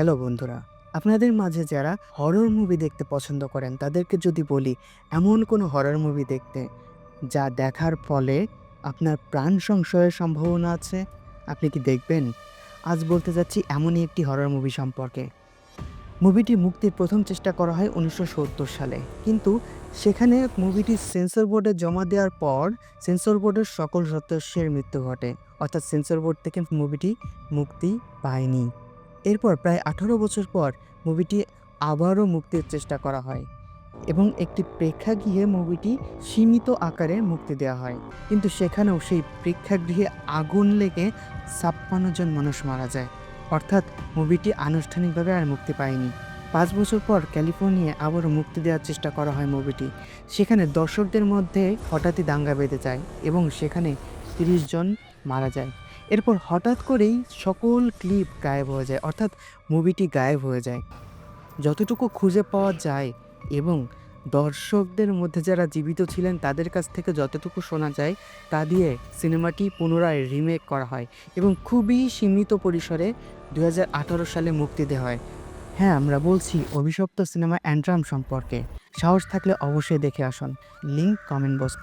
Hello বন্ধুরা, আপনাদের মাঝে যারা হরর মুভি দেখতে পছন্দ করেন, তাদেরকে যদি বলি এমন কোনো হরর মুভি দেখতে যা দেখার ফলে আপনার প্রাণ সংশয়ের সম্ভাবনা আছে? আপনি কি দেখবেন? আজ বলতে যাচ্ছি এমনই একটি হরর মুভি সম্পর্কে। মুভিটি মুক্তির প্রথম চেষ্টা করা হয় উনিশশো সত্তর সালে। কিন্তু সেখানে মুভিটি সেন্সর বোর্ডে জমা দেওয়ার পর সেন্সর বোর্ডের সকল সদস্যের মৃত্যু ঘটে। অর্থাৎ সেন্সর বোর্ড থেকে মুভিটি মুক্তি পায়নি। এরপর প্রায় আঠারো বছর পর মুভিটি আবারও মুক্তির চেষ্টা করা হয় এবং একটি প্রেক্ষাগৃহে মুভিটি সীমিত আকারে মুক্তি দেওয়া হয়। কিন্তু সেখানেও সেই প্রেক্ষাগৃহে আগুন লেগে ছাপ্পান্ন জন মানুষ মারা যায়। অর্থাৎ মুভিটি আনুষ্ঠানিকভাবে আর মুক্তি পায়নি। পাঁচ বছর পর ক্যালিফোর্নিয়ায় আবারও মুক্তি দেওয়ার চেষ্টা করা হয় মুভিটি সেখানে দর্শকদের মধ্যে হঠাৎই দাঙ্গা বেঁধে যায় এবং সেখানে তিরিশ জন মারা যায়। এরপর হঠাৎ করেই সকল ক্লিপ গায়েব হয়ে যায়, অর্থাৎ মুভিটি গায়েব হয়ে যায়। যতটুকু খুঁজে পাওয়া যায় এবং দর্শকদের মধ্যে যারা জীবিত ছিলেন তাদের কাছ থেকে যতটুকু শোনা যায়, তা দিয়ে সিনেমাটি পুনরায় রিমেক করা হয় এবং খুবই সীমিত পরিসরে দু হাজার আঠারো সালে মুক্তি দেওয়া হয়। হ্যাঁ আমরা বলছি অভিশপ্ত সিনেমা অ্যান্ড্রাম সম্পর্কে। সাহস থাকলে অবশ্যই দেখে আসুন। Link comment box.